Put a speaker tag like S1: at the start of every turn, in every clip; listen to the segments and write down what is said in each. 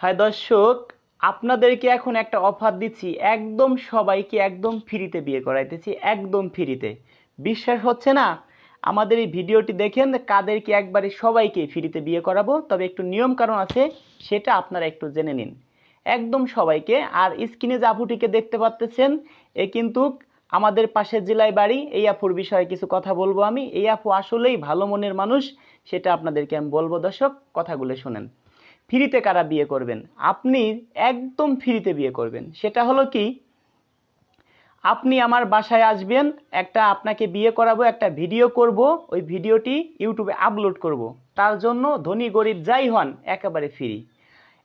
S1: হয় দর্শক, আপনাদেরকে এখন একটা অফার দিচ্ছি। একদম সবাইকে একদম ফ্রিতে বিয়ে করাইতেছি, একদম ফ্রিতে। বিশ্বাস হচ্ছে না? আমাদের এই ভিডিওটি দেখেন কাদেরকে একবারে সবাইকে ফ্রিতে বিয়ে করাবো, তবে একটু নিয়ম কারণ আছে, সেটা আপনারা একটু জেনে নিন। একদম সবাইকে, আর স্ক্রিনে যে দেখতে পাচ্তেছেন, এ কিন্তু আমাদের পাশের জেলায় বাড়ি। এই আপুর বিষয়ে কিছু কথা বলব আমি। এই আপু আসলেই ভালো মনের মানুষ, সেটা আপনাদেরকে আমি বলব। দর্শক, কথাগুলো শোনেন। ফ্রিতে কারা বিয়ে করবেন? আপনি একদম ফ্রিতে বিয়ে করবেন। সেটা হলো কি, আপনি আমার বাসায় আসবেন, একটা আপনাকে বিয়ে করাবো, একটা ভিডিও করব, ওই ভিডিওটি ইউটিউবে আপলোড করব। তার জন্য ধনী গরিব যাই হন, একেবারে ফ্রি।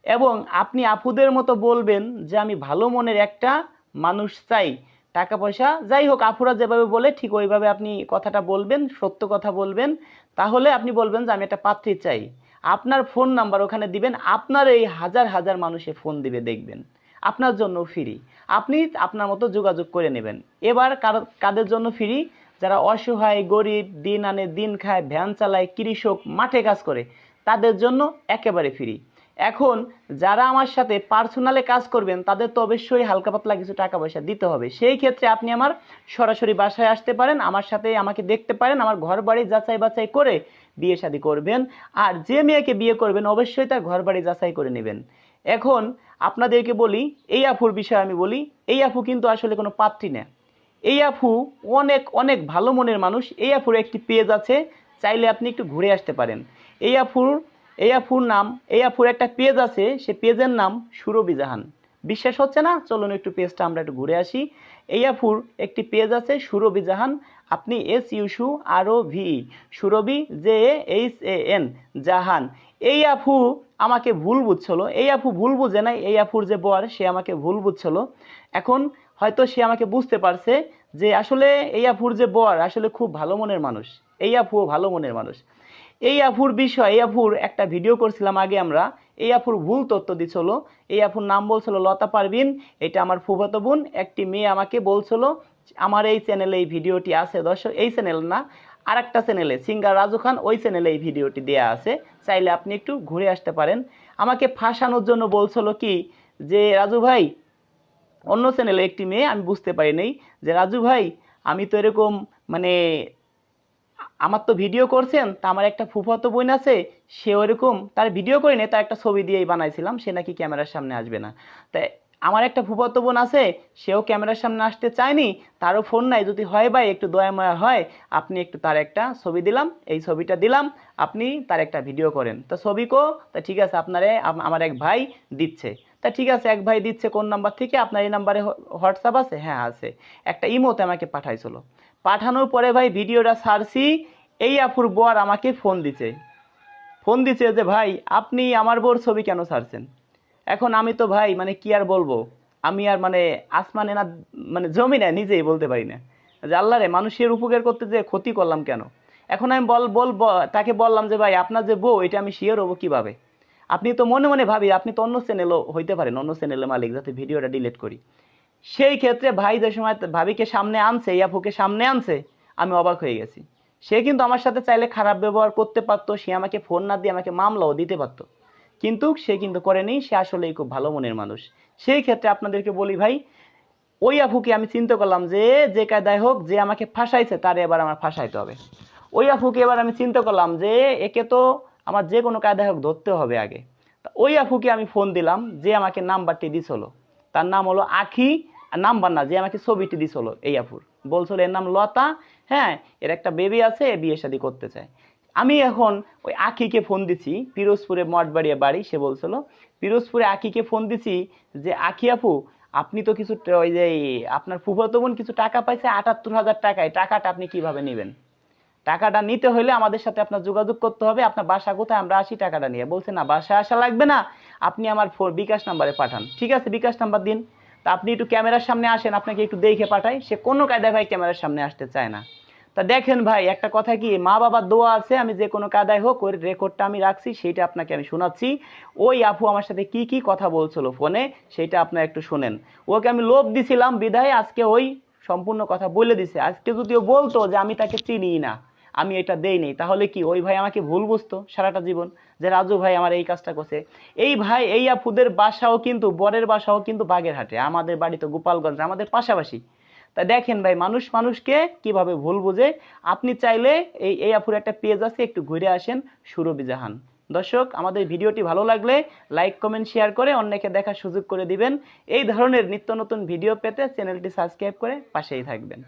S1: এবং আপনি আপুদের মতো বলবেন যে, আমি ভালো মনের একটা মানুষ চাই টাকা পয়সা যাই হোক, আপুরা যেভাবে বলে, ঠিক ওইভাবে আপনি কথাটা বলবেন, সত্য কথা বলবেন। তাহলে আপনি বলবেন যে, আমি একটা পাত্রী চাই। আপনার ফোন নাম্বার ওখানে দিবেন, আপনার এই হাজার হাজার মানুষে ফোন দিবে, দেখবেন। আপনার জন্য ফ্রি আপনি আপনার মতো যোগাযোগ করে নেবেন। এবার কাদের জন্য ফ্রি যারা অসহায়, গরিব, দিন আনে, দিন খায়, ভ্যান চালায়, কৃষক, মাঠে কাজ করে, তাদের জন্য একেবারে ফ্রি এখন যারা আমার সাথে পার্সোনালে কাজ করবেন, তাদের তো অবশ্যই হালকা পাতলা কিছু টাকা পয়সা দিতে হবে। সেই ক্ষেত্রে আপনি আমার সরাসরি বাসায় আসতে পারেন, আমার সাথে আমাকে দেখতে পারেন, আমার ঘর বাড়ি যাচাই বাছাই করে বিয়ে শাদী করবেন। আর যে মেয়েকে বিয়ে করবেন, অবশ্যই তার ঘর বাড়ি যাচাই করে নেবেন। এখন আপনাদেরকে বলি, এই আফুর বিষয়ে আমি বলি, এই আফু কিন্তু আসলে কোনো পাত্রী না। এই আফু অনেক অনেক ভালো মনের মানুষ। এই আফুর একটি পেজ আছে, চাইলে আপনি একটু ঘুরে আসতে পারেন। এই আফুর এই আফুর নাম, এই আফুর একটা পেজ আছে, সে পেজের নাম সুরবি জাহান। বিশ্বাস হচ্ছে না? চলুন একটু পেজটা আমরা একটু ঘুরে আসি। এই একটি পেজ আছে সুরবি জাহান। আপনি S ইউসু R O V Surabhi J H A N Jahan. এই আফু আমাকে ভুল বুঝছিল। এই আফু ভুল বুঝে নাই, এই আফুর যে বর, সে আমাকে ভুল বুঝছিল। এখন হয়তো সে আমাকে বুঝতে পারছে যে আসলে এই আফুর যে বর, আসলে খুব ভালো মনের মানুষ। এই আফুও ভালো মনের মানুষ। এই আফুর বিষয়, এই আফুর একটা ভিডিও করছিলাম আগে আমরা। এই আফুর ভুল তথ্য দিছিল। এই আফুর নাম বলছিল লতা পারবিন এটা আমার ফুফাতো বোন, একটি মেয়ে আমাকে বলছিল, আমার এই চ্যানেলে এই ভিডিওটি আছে। দর্শক, এই চ্যানেল না আর একটা চ্যানেলে সিঙ্গার রাজু খান, ওই চ্যানেলে এই ভিডিওটি দেয়া আছে। চাইলে আপনি একটু ঘুরে আসতে পারেন। আমাকে ফাঁসানোর জন্য বলছিল কি, যে, রাজু ভাই, অন্য চ্যানেলে একটি মেয়ে, আমি বুঝতে পারি নাই। যে, রাজু ভাই, আমি তো এরকম মানে আমার তো ভিডিও করছেন, তা আমার একটা ফুফাতো বোন আছে, সে ওরকম, তার ভিডিও করে নেই তার একটা ছবি দিয়েই বানাইছিলাম, সে নাকি ক্যামেরার সামনে আসবে না। তাই আমার একটা ফুফাতো বোন আছে, সেও ক্যামেরার সামনে আসতে চায়নি, তারও ফোন নাই, যদি হয় ভাই, একটু দয়াময়া হয়, আপনি একটু তার একটা ছবি দিলাম, এই ছবিটা দিলাম, আপনি তার একটা ভিডিও করেন। তো ছবি কো, তা ঠিক আছে, আপনারে আমার এক ভাই দিচ্ছে। তা ঠিক আছে, এক ভাই দিচ্ছে কোন নাম্বার থেকে, আপনার এই নাম্বারে হোয়াটসঅ্যাপ আছে? হ্যাঁ আছে। একটা ইমোতে আমাকে পাঠাইছিল। পাঠানোর পরে ভাই ভিডিওটা ছাড়ছি এই আফুর বর আমাকে ফোন দিছে। ফোন দিছে যে, ভাই, আপনি আমার বোর ছবি কেন ছাড়ছেন এখন আমি তো ভাই মানে কি আর বলব? আমি আর মানে আসমানে না মানে জমি না, নিজেই বলতে পারি না। যে, আল্লাহ রে, মানুষের উপকার করতে যে ক্ষতি করলাম কেন? এখন আমি বল বল, ব- তাকে বললাম যে, ভাই, আপনার যে বউ, এটা আমি শিওর হব কীভাবে? আপনি তো মনে মনে ভাবি, আপনি তো অন্য চ্যানেলও হইতে পারেন, অন্য চ্যানেলের মালিক, যাতে ভিডিওটা ডিলিট করি। সেই ক্ষেত্রে ভাই যে সময় ভাবিকে সামনে আনছে, ইয়াফুকে সামনে আনছে, আমি অবাক হয়ে গেছি। সে কিন্তু আমার সাথে চাইলে খারাপ ব্যবহার করতে পারতো, সে আমাকে ফোন না দিয়ে আমাকে মামলাও দিতে পারতো। কিন্তু সে কিন্তু করেনি, সে আসলেই খুব ভালো মনের মানুষ। সেই ক্ষেত্রে আপনাদেরকে বলি ভাই, ওই আফুকে আমি চিন্তা করলাম যে যে কায়দায় হোক, যে আমাকে ফাঁসাইছে, তার এবার আমার ফাঁসাইতে হবে। ওই আফুকে এবার আমি চিন্তা করলাম যে, একে তো আমার যে কোনো কায়দায় হোক ধরতে হবে আগে। ওই আফুকে আমি ফোন দিলাম, যে আমাকে নাম্বারটি দিছিল। তার নাম হলো আখি নাম্বার না, যে আমাকে ছবিটি দিছিল, এই আফুর বলছিল, এর নাম লতা। হ্যাঁ এর একটা বেবি আছে বিয়ে শাদী করতে চায়। আমি এখন ওই আখিকে ফোন দিছি, পিরোজপুরে মঠবাড়িয়া বাড়ি, সে বলছিল, পিরোজপুরে আখিকে ফোন দিছি যে আখি আপু, আপনি তো কিছু ওই যে, আপনার ফুফাতো বোন কিছু টাকা পাইছে, আটাত্তর হাজার টাকায়, টাকাটা আপনি কীভাবে নেবেন? টাকাটা নিতে হলে আমাদের সাথে আপনার যোগাযোগ করতে হবে, আপনার বাসা কোথায়, আমরা আসি টাকাটা নিয়ে। বলছে, না, বাসায় আসা লাগবে না, আপনি আমার বিকাশ নাম্বারে পাঠান। ঠিক আছে, বিকাশ নাম্বার দিন। তা আপনি একটু ক্যামেরার সামনে আসেন, আপনাকে একটু দেখে পাঠাই। সে কোনো কায়দায় ভাই ক্যামেরার সামনে আসতে চায় না। তা দেখেন ভাই, একটা কথা কি মা বাবার দোয়া আছে, আমি যে কোনো কায়দায় হোক ওই রেকর্ডটা আমি রাখছি, সেইটা আপনাকে আমি শোনাচ্ছি। ওই আপু আমার সাথে কি কি কথা বলছিল ফোনে, সেইটা আপনার একটু শোনেন। ওকে আমি লোভ দিছিলাম বিদায় আজকে ওই সম্পূর্ণ কথা বলে দিছে। আজকে যদিও বলতো যে আমি তাকে চিনি না। আমি এটা দেই নেই। তাহলে কি? ওই ভাই আমাকে ভুল বুঝতো সারাটা জীবন যে রাজু ভাই আমার এই কাজটা করছে। এই ভাই, এই আপুদের বাসাও কিন্তু, বরের বাসাও কিন্তু বাগেরহাটে। আমাদের বাড়ি তো গোপালগঞ্জ, আমাদের পাশাপাশি। তা দেখেন ভাই, মানুষ মানুষকে কীভাবে ভুল বুঝে? আপনি চাইলে এই এই আপুর একটা পেজ আছে, একটু ঘুরে আসেন সুরভি জাহান। দর্শক, আমাদের ভিডিওটি ভালো লাগলে লাইক, কমেন্ট, শেয়ার করে অন্যকে দেখার সুযোগ করে দিবেন। এই ধরনের নিত্য নতুন ভিডিও পেতে চ্যানেলটি সাবস্ক্রাইব করে পাশেই থাকবেন।